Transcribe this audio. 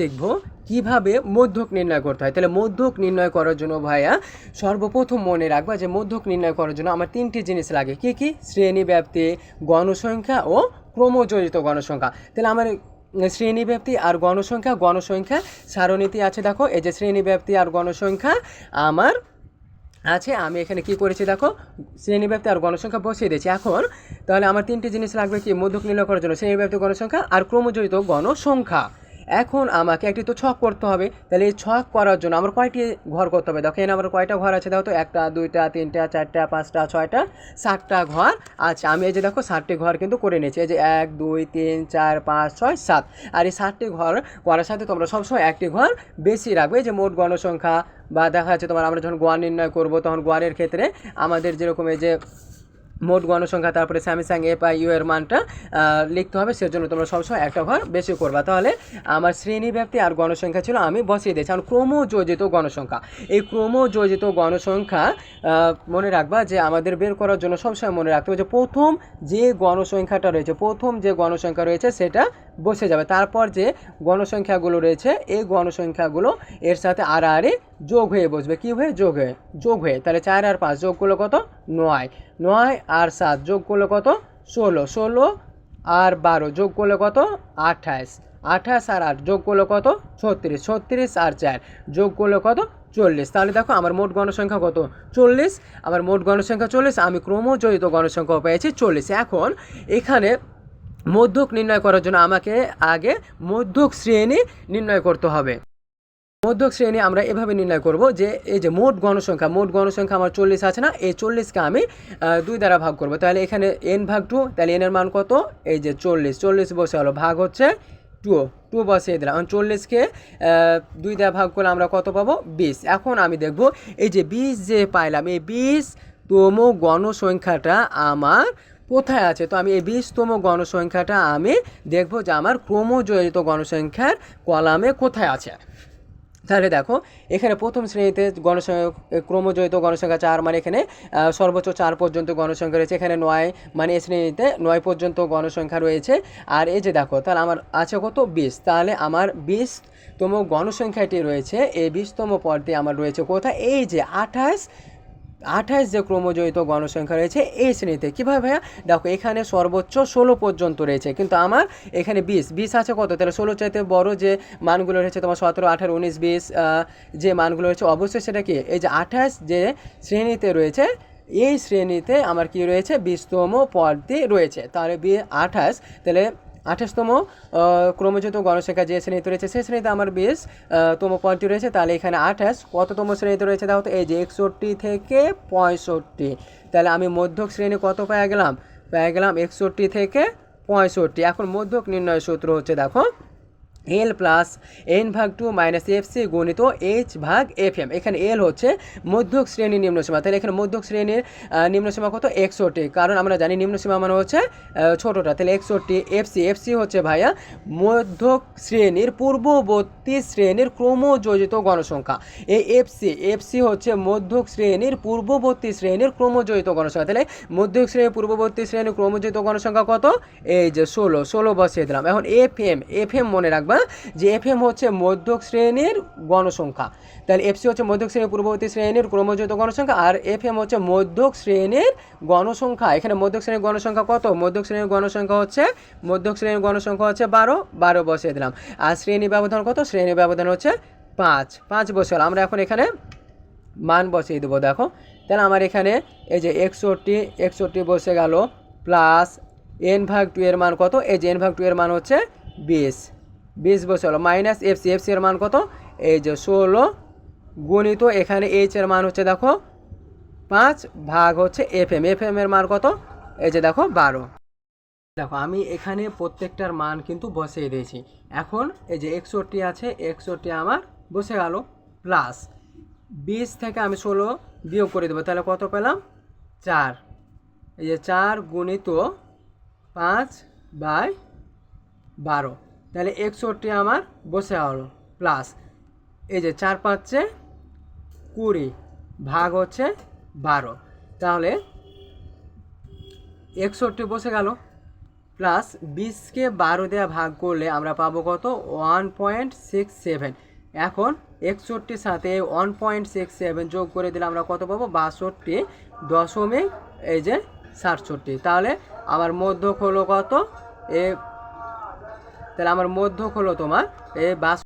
শিখব কীভাবে মধ্যক নির্ণয় করতে হয়। তাহলে মধ্যক নির্ণয় করার জন্য ভাইয়া সর্বপ্রথম মনে রাখবা যে মধ্যক নির্ণয় করার জন্য আমার তিনটি জিনিস লাগে। কি কি? শ্রেণি ব্যাপ্তি, গণসংখ্যা ও ক্রমজড়িত গণসংখ্যা। তাহলে আমার শ্রেণি ব্যাপ্তি আর গণসংখ্যা গণসংখ্যা সারণীতি আছে দেখো। এই যে শ্রেণি ব্যাপ্তি আর গণসংখ্যা আমার আছে, আমি এখানে কি করেছি দেখো? শ্রেণীব্যাপ্তি আর গণসংখ্যা বসিয়ে দিয়েছি। এখন তাহলে আমার তিনটি জিনিস লাগবে কি? মধ্যক নির্ণয় করার জন্য শ্রেণীব্যাপ্তি গণসংখ্যা আর ক্রমজড়িত গণসংখ্যা। এখন আমাকে একটি তো ছক করতে হবে। তাহলে এই ছক করার জন্য আমার কয়টি ঘর করতে হবে? দেখো এখানে আমার কয়টা ঘর আছে, দেখো তো, একটা, দুইটা, তিনটা, চারটা, পাঁচটা, ছয়টা, সাতটা ঘর আচ্ছা আমি এই যে দেখো সাতটি ঘর কিন্তু করে নিয়েছি। এই যে এক, দুই, তিন, চার, পাঁচ, ছয়, সাত। আর এই সাতটি ঘর করার সাথে তোমরা সবসময় একটি ঘর বেশি রাখবে। এই যে মোট গণসংখ্যা বা দেখা যাচ্ছে তোমার আমরা যখন গোয়া নির্ণয় করব, তখন গোয়ারের ক্ষেত্রে আমাদের যেরকম এই যে মোট গণসংখ্যা, তারপরে স্যামসাং এফ আই ইউ এর মানটা লিখতে হবে। সেজন্য তোমরা সবসময় একটা ঘর বেশি করবা। তাহলে আমার শ্রেণি ব্যাপ্তি আর গণসংখ্যা ছিল, আমি বসিয়ে দিয়েছি। এখন ক্রমযোজিত গণসংখ্যা। এই ক্রমযোজিত গণসংখ্যা মনে রাখবা যে আমাদের বের করার জন্য সবসময় মনে রাখতে হবে যে প্রথম যে গণসংখ্যাটা রয়েছে, প্রথম যে গণসংখ্যা রয়েছে, সেটা বসে যাবে। তারপর যে গণসংখ্যাগুলো রয়েছে, এই গণসংখ্যাগুলো এর সাথে আড়াআড়ি যোগ হয়ে বসবে। কী হয়ে? যোগ হয়ে। যোগ হয়ে। তাহলে চার আর পাঁচ যোগ করলে কত? নয়। নয় আর সাত যোগ করলে কত? ষোলো। ষোলো আর বারো যোগ করলে কত? আঠাশ। আঠাশ আর আট যোগ করলে কত? ছত্রিশ। ছত্রিশ আর চার যোগ করলে কত? চল্লিশ। তাহলে দেখো আমার মোট গণসংখ্যা কত? চল্লিশ। আমার মোট গণসংখ্যা চল্লিশ। আমি ক্রমজড়িত গণসংখ্যা পেয়েছি চল্লিশ। এখন এখানে মধ্যক নির্ণয় করার জন্য আমাকে আগে মধ্যক শ্রেণি নির্ণয় করতে হবে। মধ্যক শ্রেণি আমরা এভাবে নির্ণয় করব যে এই যে মোট গণসংখ্যা মোট গণসংখ্যা আমার চল্লিশ আছে না, এই চল্লিশকে আমি দুই দ্বারা ভাগ করব। তাহলে এখানে এন ভাগ টু তাহলে এনের মান কত? এই যে চল্লিশ চল্লিশ বসে হলো, ভাগ হচ্ছে টু টু বসিয়ে দিলাম। এখন চল্লিশকে দুই দ্বারা ভাগ করলে আমরা কত পাবো? বিশ। এখন আমি দেখব, এই যে বিশ যে পাইলাম, এই বিশ তম গণসংখ্যাটা আমার কোথায় আছে? তো আমি এই বিশতম গণসংখ্যাটা আমি দেখব যে আমার ক্রমজড়িত গণসংখ্যার কলামে কোথায় আছে। তাহলে দেখো, এখানে প্রথম শ্রেণীতে গণসংখ্যা ক্রমজয়িত গণসংখ্যা চার মানে এখানে সর্বোচ্চ চার পর্যন্ত গণসংখ্যা রয়েছে। এখানে নয় মানে এই শ্রেণীতে নয় পর্যন্ত গণসংখ্যা রয়েছে। আর এই যে দেখো, তাহলে আমার আছে কত? বিশ। তাহলে আমার বিশতম গণসংখ্যাটি রয়েছে, এই বিশতম পদটি আমার রয়েছে কোথায়? এই যে আঠাশ আঠাশ যে ক্রমজড়িত গণসংখ্যা রয়েছে, এই শ্রেণীতে। কীভাবে ভাইয়া? দেখো, এখানে সর্বোচ্চ ষোলো পর্যন্ত রয়েছে, কিন্তু আমার এখানে বিশ। বিশ আছে কত? তাহলে ষোলো চাইতে বড় যে মানগুলো রয়েছে, তোমার সতেরো, আঠারো, উনিশ, বিশ যে মানগুলো রয়েছে, অবশ্যই সেটা কি? এই যে আঠাশ যে শ্রেণীতে রয়েছে, এই শ্রেণীতে আমার কি রয়েছে? বিশতম পদটি রয়েছে। তাহলে বি আঠাশ, তাহলে আঠাশতম ক্রমযুক্ত গণসংখ্যা যে শ্রেণীতে রয়েছে সেই শ্রেণীতে আমার বিশ তম পয়েন্টটি রয়েছে, তাহলে এখানে আঠাশ। কততম শ্রেণীতে রয়েছে দেখো তো, এই যে একষট্টি থেকে পঁয়ষট্টি। তাহলে আমি মধ্যক শ্রেণি কত পেয়ে গেলাম? পেয়ে গেলাম একষট্টি থেকে পঁয়ষট্টি। এখন মধ্যক নির্ণয় সূত্র হচ্ছে, দেখো এল প্লাস এন ভাগ টু মাইনাস এফ সি গুণিত এইচ ভাগ এফ এম এখানে এল হচ্ছে মধ্যক শ্রেণির নিম্নসীমা। তাহলে এখানে মধ্যক শ্রেণির নিম্নসীমা কত? একষট্টি। কারণ আমরা জানি নিম্নসীমা মানে হচ্ছে ছোটোটা। তাহলে একষট্টি এফ সি এফ সি হচ্ছে ভাইয়া মধ্যক শ্রেণির পূর্ববর্তী শ্রেণির ক্রমযোজিত গণসংখ্যা এই এফ সি এফ সি হচ্ছে মধ্যক শ্রেণির পূর্ববর্তী শ্রেণির ক্রমযোজিত গণসংখ্যা তাহলে মধ্যক শ্রেণির পূর্ববর্তী শ্রেণির ক্রমযোজিত গণসংখ্যা কত? এই যে ষোলো। ষোলো বসিয়ে দিলাম। এখন এফ এম এফ এম মনে রাখবা যে এফ এম হচ্ছে মধ্যক শ্রেণির গণসংখ্যা। তাহলে এফ সি হচ্ছে মধ্যক শ্রেণির পূর্ববর্তী শ্রেণির ক্রমযোজিত গণসংখ্যা আর এফ এম হচ্ছে মধ্যক শ্রেণির গণসংখ্যা। এখানে মধ্যক শ্রেণির গণসংখ্যা কত? মধ্যক শ্রেণির গণসংখ্যা হচ্ছে, মধ্যক শ্রেণির গণসংখ্যা হচ্ছে বারো বারো বসিয়ে দিলাম। আর শ্রেণি ব্যবধান কত? শ্রেণি ব্যবধান হচ্ছে পাঁচ পাঁচ বছর আমরা এখন এখানে মান বসিয়ে দেবো, দেখো। তাহলে আমার এখানে এই যে একষট্টি একষট্টি বসে গেল প্লাস এন ভাগ টু এর মান কত? এই যে এন ভাগ টু এর মান হচ্ছে বিশ। বিশ বসে হলো। Minus F C F C এর মান কত? এই যে ষোলো গুণিত এখানে এইচ এর মান হচ্ছে দেখো পাঁচ ভাগ হচ্ছে এফ এম এফ এম এর মান কত? এই যে দেখো বারো। দেখো, আমি এখানে প্রত্যেকটার মান কিন্তু বসিয়ে দিয়েছি। এখন এই যে একষট্টি আছে, একষট্টি আমার বসে গেল প্লাস বিশ থেকে আমি ষোলো বিয়োগ করে দেবো। তাহলে কত পেলাম? চার। এই যে চার গুণিত পাঁচ বাই বারো। তাহলে একষট্টি আমার বসে হলো প্লাস এই যে চার পাঁচে কুড়ি ভাগ হচ্ছে বারো। তাহলে একষট্টি বসে গেল প্লাস বিশকে বারো দেওয়া ভাগ করলে আমরা পাবো কত? ওয়ান পয়েন্ট সিক্স সেভেন এখন একষট্টির সাথে ওয়ান পয়েন্ট সিক্স সেভেন যোগ করে দিলে আমরা কত পাবো? বাষট্টি দশমিক এই যে সাতষট্টি। তাহলে আমার মধ্যক হলো কত? এ তাহলে আমার মধ্যক হলো তোমার এ বাষ